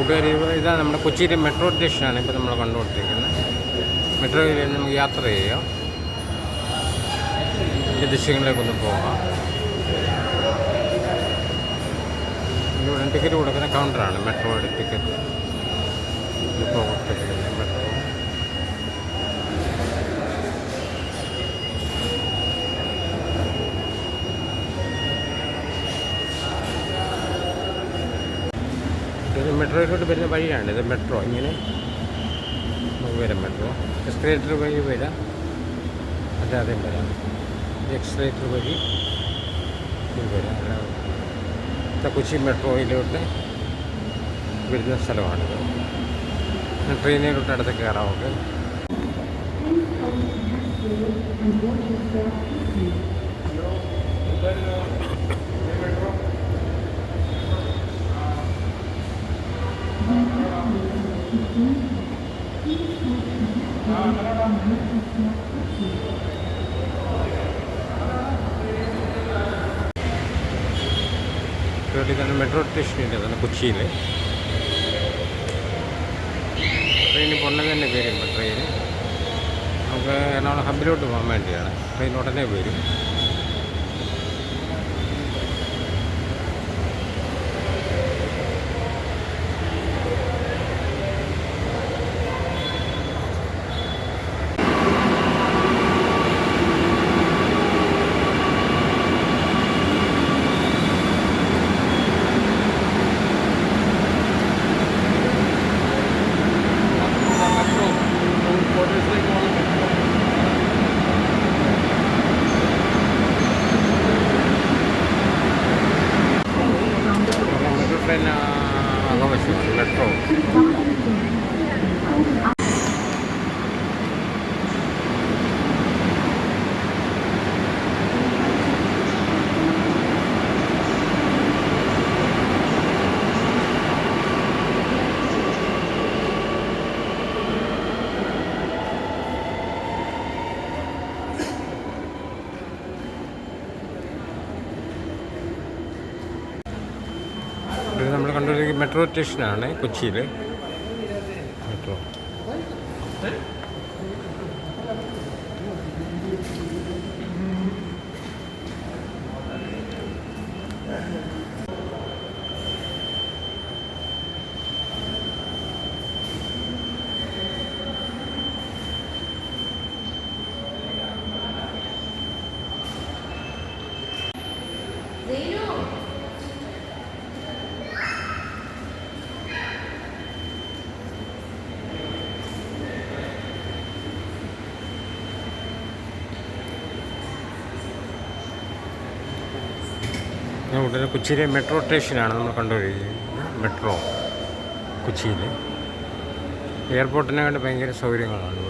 കൂട്ടുകാർ ഇതാണ് നമ്മുടെ കൊച്ചിയിലെ മെട്രോ സ്റ്റേഷനാണ് ഇപ്പോൾ നമ്മൾ കണ്ടുകൊണ്ടിരിക്കുന്നത്. മെട്രോയിൽ നമുക്ക് യാത്ര ചെയ്യാം. ഈ ദൃശ്യങ്ങളിലേക്കൊന്ന് പോകാം. ടിക്കറ്റ് കൊടുക്കുന്ന കൗണ്ടറാണ് മെട്രോയുടെ ടിക്കറ്റ് ഇപ്പോൾ കൊടുത്തിരിക്കുന്നത് മെട്രോ ഇത് മെട്രോയിലോട്ട് വരുന്ന വഴിയാണ്. ഇത് മെട്രോ. ഇങ്ങനെ നമുക്ക് വരാം മെട്രോ. എക്സ്കലേറ്റർ വഴി വരാം. അല്ലാതെ വരാം. എക്സ്കലേറ്റർ വഴി വരാം. അല്ലാതെ കൊച്ചി മെട്രോയിലോട്ട് വരുന്ന സ്ഥലമാണിത്. ട്രെയിനിലോട്ട് അടുത്ത് കയറാം നമുക്ക്. ഇവിടെ തന്നെ മെട്രോ സ്റ്റേഷനില്ല തന്നെ കൊച്ചിയിൽ ട്രെയിനിൽ പൊണ്ണ തന്നെ വരും ട്രെയിൻ. നമുക്ക് എറണാകുളം ഹബിലോട്ട് പോകാൻ വേണ്ടിയാണ്. ട്രെയിൻ ഉടനെ വരും. മെട്രോ ട്രെയിൻ ആവശ്യമാണ് മെട്രോ കണ്ടുകൊണ്ടിരിക്കുന്ന മെട്രോ സ്റ്റേഷനാണ് കൊച്ചിയിൽ മെട്രോ. ഉടനെ കൊച്ചിയിലെ മെട്രോ സ്റ്റേഷനാണ് നമ്മൾ കണ്ടുകൊണ്ടിരിക്കുന്നത് മെട്രോ. കൊച്ചിയിൽ എയർപോർട്ടിനെ കണ്ട് ഭയങ്കര സൗകര്യങ്ങളാണ്